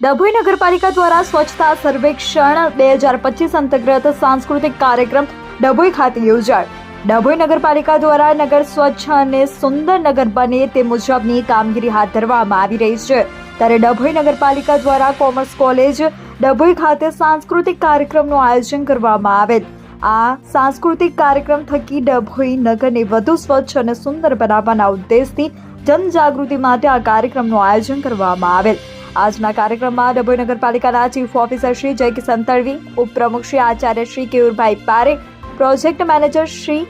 ડભોઈ નગરપાલિકા દ્વારા સ્વચ્છતા સર્વેક્ષણ બે હજાર પચીસ અંતર્ગત સાંસ્કૃતિક કાર્યક્રમ ડભોઈ ખાતે યોજાયો. ડભોઈ નગરપાલિકા દ્વારા નગર સ્વચ્છ અને સુંદર નગર બને તે મુજબની કામગીરી હાથ ધરવામાં આવી રહી છે. ત્યારે ડભોઈ નગરપાલિકા દ્વારા કોમર્સ કોલેજ, ડભોઈ ખાતે સાંસ્કૃતિક કાર્યક્રમનું આયોજન કરવામાં આવેલ. આ સાંસ્કૃતિક કાર્યક્રમ થકી ડભોઈ નગરને વધુ સ્વચ્છ અને સુંદર બનાવવાના ઉદ્દેશથી જનજાગૃતિ માટે આ કાર્યક્રમનું આયોજન કરવામાં આવેલ. આજના કાર્યક્રમમાં ડભોઈ નગરપાલિકાના ચીફ ઓફિસર શ્રી જયકિશન તળવી, ઉપપ્રમુખ શ્રી આચાર્ય શ્રી કેયુરભાઈ પારેખ પ્રોજેક્ટ મેનેજર શ્રી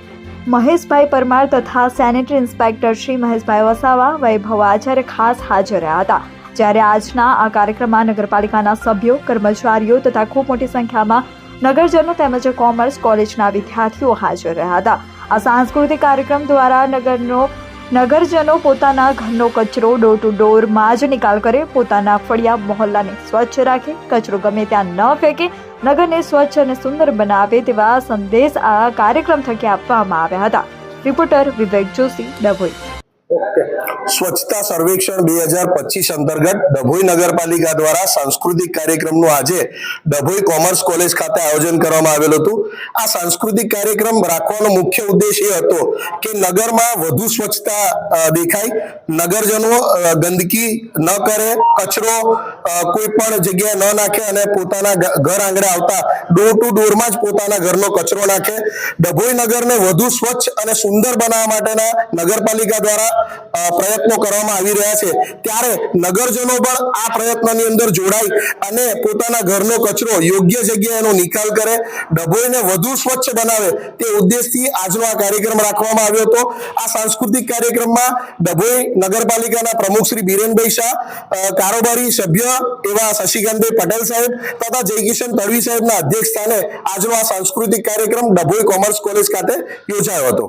મહેશભાઈ પરમાર તથા સેનેટરી ઇન્સ્પેક્ટર શ્રી મહેશભાઈ વસાવા, વૈભવ આચાર્ય ખાસ હાજર રહ્યા હતા. જ્યારે આજના આ કાર્યક્રમમાં નગરપાલિકાના સભ્યો, કર્મચારીઓ તથા ખૂબ મોટી સંખ્યામાં નગરજનો તેમજ કોમર્સ કોલેજના વિદ્યાર્થીઓ હાજર રહ્યા હતા. આ સાંસ્કૃતિક કાર્યક્રમ દ્વારા નગરનો નગરજનો પોતાના ઘરનો કચરો ડોર ટુ ડોરમાં જ નિકાલ કરે, પોતાના ફળિયા મહોલ્લાને સ્વચ્છ રાખે, કચરો ગમે ત્યાં ન ફેંકે, નગરને સ્વચ્છ અને સુંદર બનાવે તેવા સંદેશ આ કાર્યક્રમ થકી આપવામાં આવ્યા હતા. રિપોર્ટર વિવેક જોશી, ડભોઈ. સ્વચ્છતા સર્વેક્ષણ બે હજાર પચીસ અંતર્ગત ડભોઈ નગરપાલિકા દ્વારા સાંસ્કૃતિક કાર્યક્રમનું આજે ડભોઈ કોમર્સ કોલેજ ખાતે આયોજન કરવામાં આવેલું હતું. આ સાંસ્કૃતિક કાર્યક્રમ રાખવાનો મુખ્ય ઉદ્દેશ એ હતો કે નગરમાં વધુ સ્વચ્છતા દેખાય. નગરજનો ગંદકી ન કરે, કચરો કોઈ પણ જગ્યાએ ન નાખે અને પોતાના ઘર આંગણે આવતા ડોર ટુ ડોરમાં જ પોતાના ઘરનો કચરો નાખે. ડભોઈ નગરને વધુ સ્વચ્છ અને સુંદર બનાવવા માટેના નગરપાલિકા દ્વારા પ્રયત્નો કરવામાં આવી રહ્યા છે. ત્યારે નગરજનો પણ આ પ્રયત્નની અંદર જોડાય અને પોતાના ઘરનો કચરો યોગ્ય જગ્યાએ એનો નિકાલ કરે, ડભોઈને વધુ સ્વચ્છ બનાવે તે ઉદ્દેશથી આજનો આ કાર્યક્રમ રાખવામાં આવ્યો હતો. આ સાંસ્કૃતિક કાર્યક્રમમાં ડભોઈ નગરપાલિકાના પ્રમુખ શ્રી બીરેનભાઈ શાહ કારોબારી સભ્ય એવા શશિકાંતભાઈ પટેલ સાહેબ તથા જયકિશન તડવી સાહેબના અધ્યક્ષ સ્થાને આજનો આ સાંસ્કૃતિક કાર્યક્રમ ડભોઈ કોમર્સ કોલેજ ખાતે યોજાયો હતો.